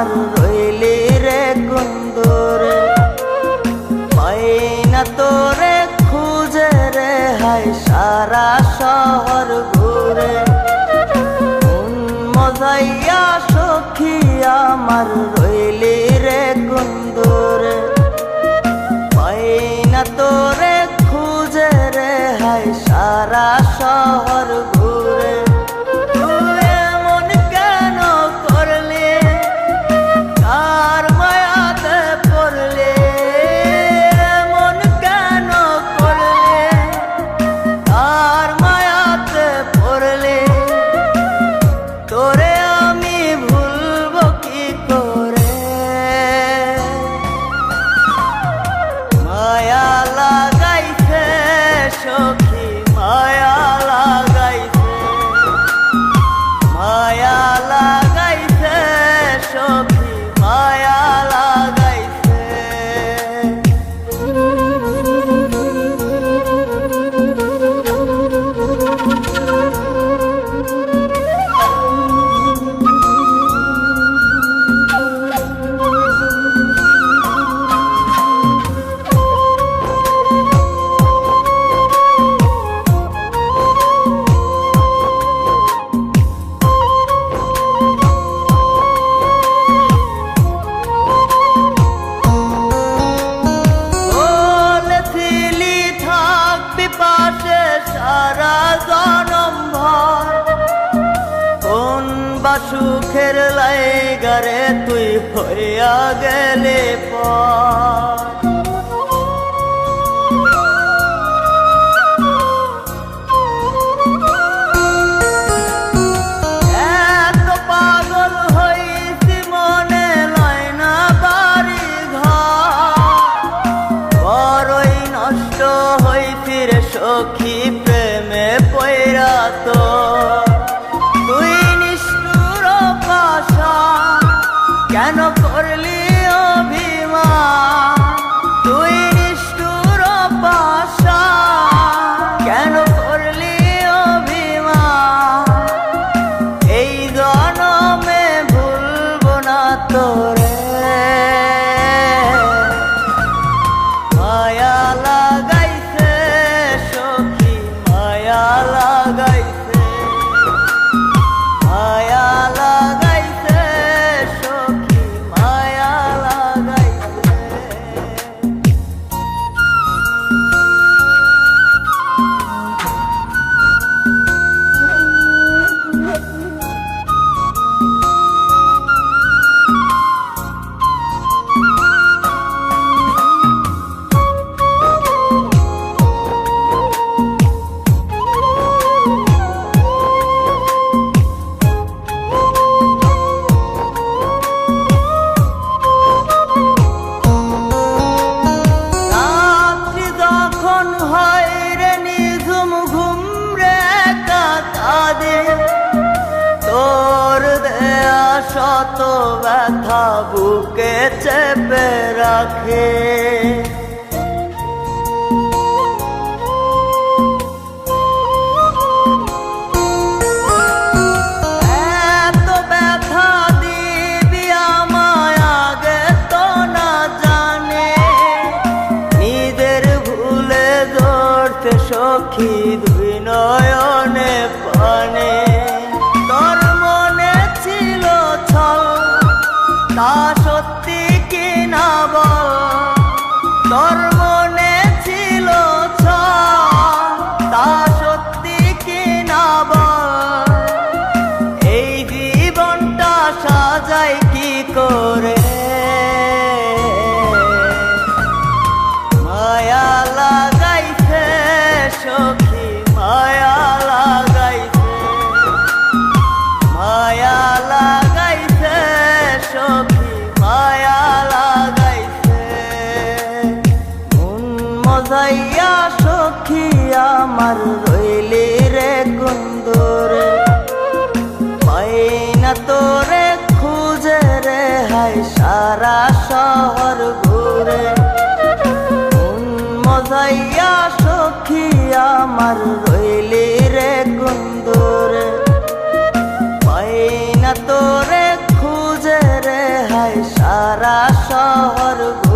আমার রইলি রে কুন্দরে। না তোরে খুঁজে রে হাই সারা শহর ঘুরে। মজাইয়া সখী আমার রইলি রে কুন্দরে। না তোরে খুঁজে রে হাই সারা শহর সুখের লাইগারে তুই হইয়া গেলে পর। কেন করলি অভিমান? তুই নিষ্ঠুর পাশা। কেন করলি অভিমান? এই জনমে ভুলবো না তোরে। মায়া লাগাইছে সখী, মায়া লাগাইছে ব্যথা বুকে চেপে রাখে। সারা শহর ঘুরে। কোন মজাইয়া সখী আমার রইলে রে কুন্দরে। পাই না তোরে খুঁজে রে হায় সারা শহর ঘুরে